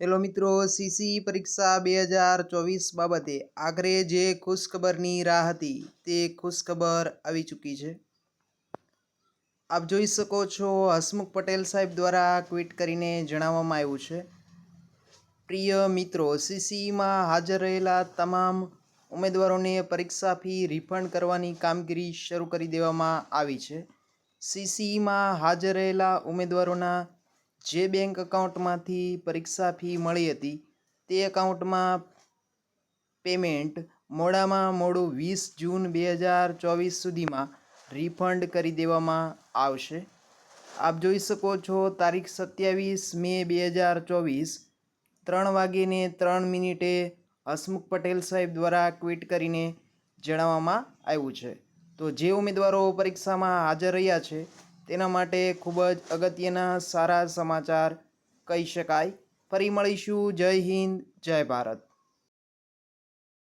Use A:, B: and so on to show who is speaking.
A: Hello મિત્રો, CC પરીક્ષા બે હજાર ચોવીસ બાબતે આખરે જે ખુશખબરની રાહ હતી તે ખુશખબર આવી ચૂકી છે. આપ જોઈ શકો છો હસમુખ પટેલ સાહેબ દ્વારા ટ્વીટ કરીને જણાવવામાં આવ્યું છે. પ્રિય મિત્રો, સીસીમાં હાજર રહેલા તમામ ઉમેદવારોને પરીક્ષા ફી રિફંડ કરવાની કામગીરી શરૂ કરી દેવામાં આવી છે. સીસીમાં હાજર રહેલા ઉમેદવારોના જે બેંક એકાઉન્ટમાંથી પરીક્ષા ફી મળી હતી, તે એકાઉન્ટમાં પેમેન્ટ મોડામાં મોડું વીસ જૂન બે હજાર ચોવીસ સુધીમાં રિફંડ કરી દેવામાં આવશે. આપ જોઈ શકો છો, તારીખ સત્યાવીસ મે બે હજાર ચોવીસ, ત્રણ વાગીને ત્રણ મિનિટે હસમુખ પટેલ સાહેબ દ્વારા ટ્વીટ કરીને જણાવવામાં આવ્યું છે. તો જે ઉમેદવારો પરીક્ષામાં હાજર રહ્યા છે તેના માટે ખૂબ જ અગત્યના સારા સમાચાર કહી શકાય. ફરી મળીશું. જય હિન્દ. જય ભારત.